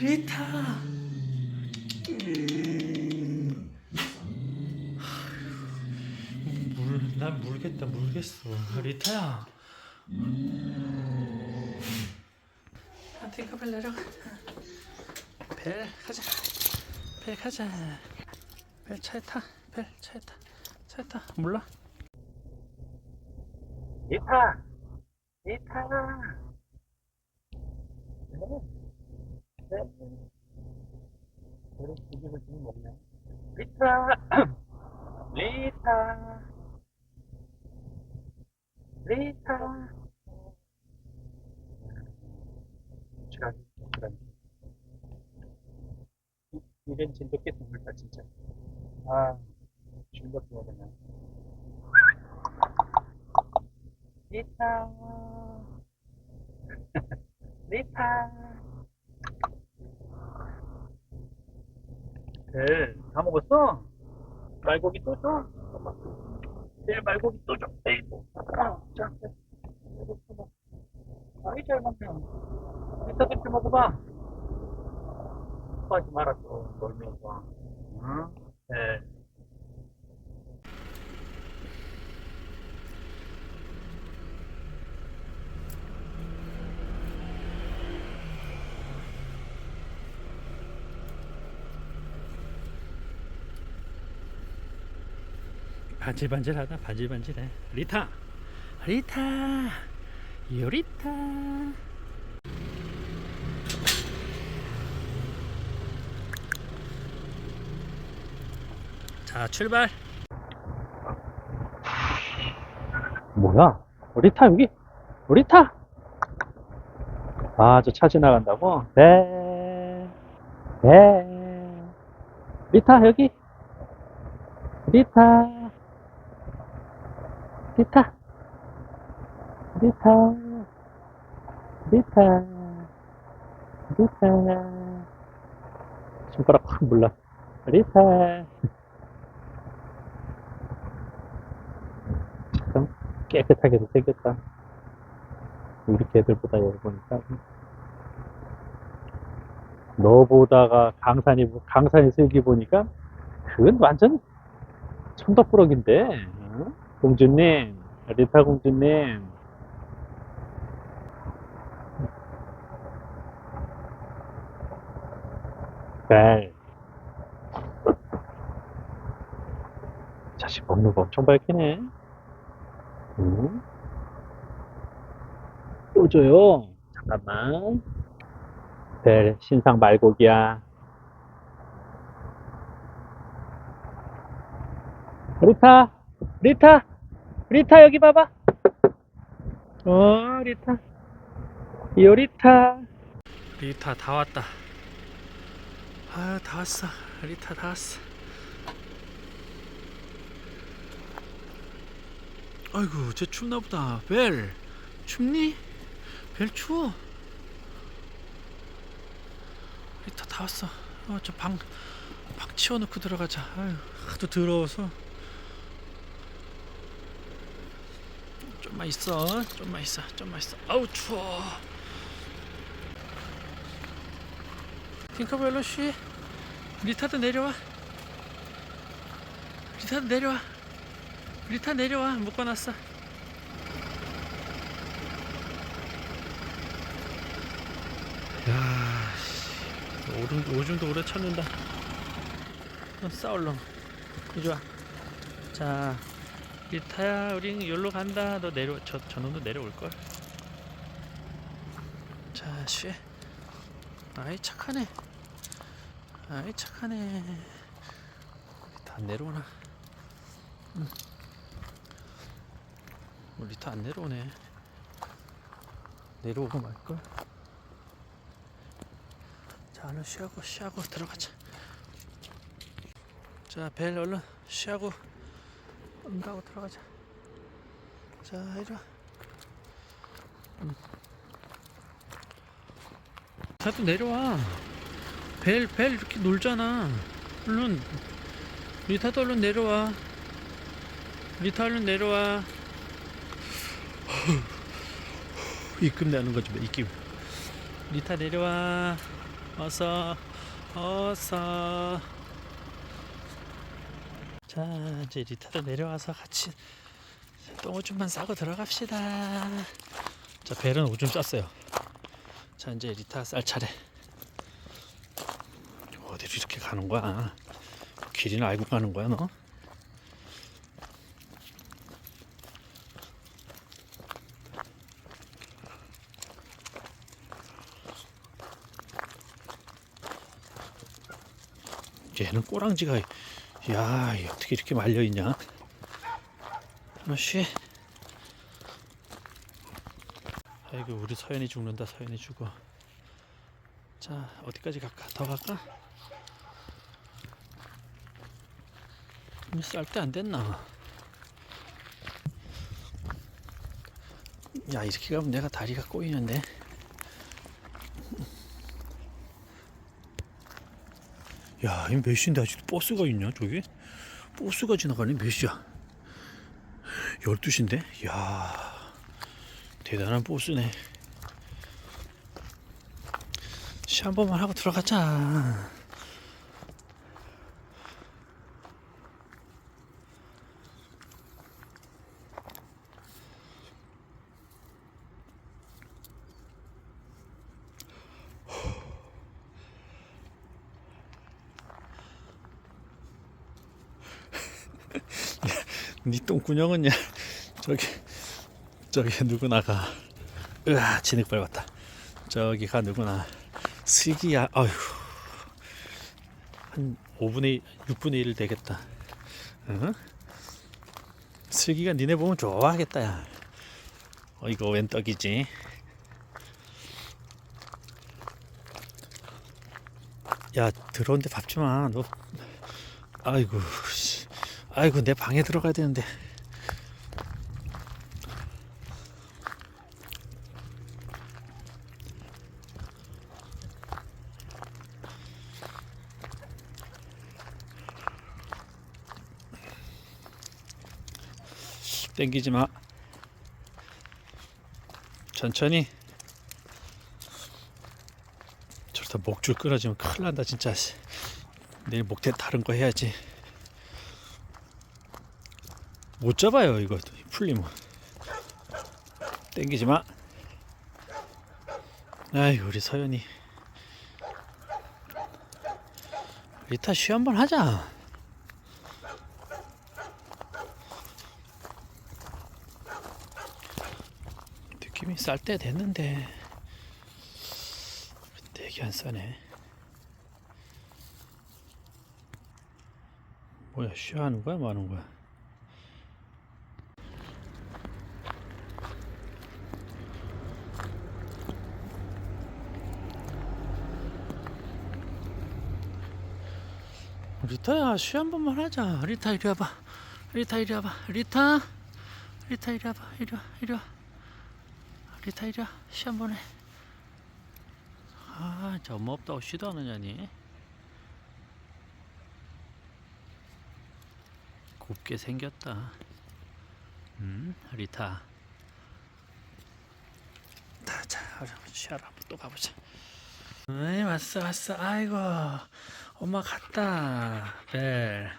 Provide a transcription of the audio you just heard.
리타. 물, 난 물겠다, 물겠어. 리타야. 아, 팅커벨 내려가. 벨 가자. 벨 가자. 벨 차에 타. 벨 차에 타. 차에 타. 몰라? 리타. 리타. 네. 네. 우리 집을 좀 먹네. 리타. 리타. 리타. 이- 이런 진돗개 드물다, 진짜. 아, 진돗개 먹었네. 리타. 리타. 네, 다 먹었어? 말고기 또 줘? 네, 말고기 또 줘. 에이구. 아, 자, 네. 아이, 잘 먹네. 이따 좀 먹어봐. 하지 마라, 또, 놀면서. 응? 네. 반질반질하다 반질반질해. 리타! 리타! 요리타! 자 출발! 뭐야? 리타 여기? 리타? 아 저 차 지나간다고? 네. 네. 리타 여기? 리타 리타. 리타. 리타. 리타. 손가락 확 물러. 리타. 참 깨끗하게도 생겼다. 우리 개들보다 여기 보니까. 너 보다가 강산이 강산에서 여기 보니까 그건 완전 천덕꾸러기인데. 응? 공주님 리타 공주님. 벨 자식 먹는 거 엄청 밝히네. 응? 또 줘요? 잠깐만. 벨 신상 말고기야. 리타 리타 리타 여기 봐봐. 어 리타. 요 리타. 리타 다 왔다. 아다 왔어. 리타 다 왔어. 아이고 쟤 춥나보다. 벨 춥니? 벨 추워. 리타 다 왔어. 어, 저방방 치워놓고 들어가자. 아유 하도 더러워서 좀만 있어. 좀만 있어. 좀만 있어. 아우 추워. 팅커벨로 쉬. 리타도 내려와. 리타도 내려와. 리타 내려와. 묶어놨어. 야 씨, 오줌, 오줌도 오래 찾는다 어, 싸울렁 이리 와 자 리타야 우린 여기로 간다. 너 내려 저 저놈도 내려올걸? 자 쉬. 아이 착하네. 아이 착하네. 다 내려오나? 응. 뭐 리타 안 내려오네. 내려오고 말걸? 자 얼른 쉬하고 쉬하고 들어가자. 자 벨 얼른 쉬하고 응가고 들어가자. 자, 이리 와. 음. 다도 내려와. 벨, 벨 이렇게 놀잖아. 얼른. 리타도 얼른 내려와. 리타 얼른 내려와. 입금 나는 거지, 뭐, 입금. 리타 내려와. 어서 어서 자 이제 리타도 내려와서 같이 똥 오줌만 싸고 들어갑시다. 자 벨은 오줌 쌌어요. 자 이제 리타 쌀 차례. 어디로 이렇게 가는 거야? 길이는 알고 가는 거야 너? 얘는 꼬랑지가 야 어떻게 이렇게 말려 있냐? 아씨. 아이고 우리 서연이 죽는다 서연이 죽어. 자 어디까지 갈까? 더 갈까? 쌀때 안 됐나? 야 이렇게 가면 내가 다리가 꼬이는데 야, 이몇 시인데 아직도 버스가 있냐, 저기? 버스가 지나가네, 몇 시야? 12시인데? 야 대단한 버스네. 시 한 번만 하고 들어가자. 니 똥구녕은 야 저기 저기 누구나가. 으아 진흙 밟았다. 저기가 누구나. 슬기야 아휴. 한 5분의 6분의 1 되겠다. 응? 슬기가 니네 보면 좋아하겠다 야. 어, 이거 웬 떡이지? 야 들어온데 밥 주마 너. 아이고. 씨. 아이고 내 방에 들어가야 되는데. 땡기지 마. 천천히. 저러다 목줄 끊어지면 큰일 난다 진짜. 내일 목대 다른 거 해야지 못 잡아요 이거 풀리면. 땡기지 마. 아이 우리 서연이. 리타 쉬 한번 하자. 느낌이 쌀 때 됐는데. 되게 안 싸네. 뭐야 쉬 하는 거야? 뭐 하는 거야 리타야 쉬 한 번만 하자. 리타 이리 와봐. 리타 이리 와봐. 리타. 리타 이리 와봐. 이리 와 이리 와. 리타 이리 와쉬 한 번 해. 아, 저 엄마 없다고 쉬도 안 하냐니? 곱게 생겼다. 음 리타. 자, 자, 쉬어라. 또 가보자. 에이 왔어 왔어. 아이고 엄마 갔다. 벨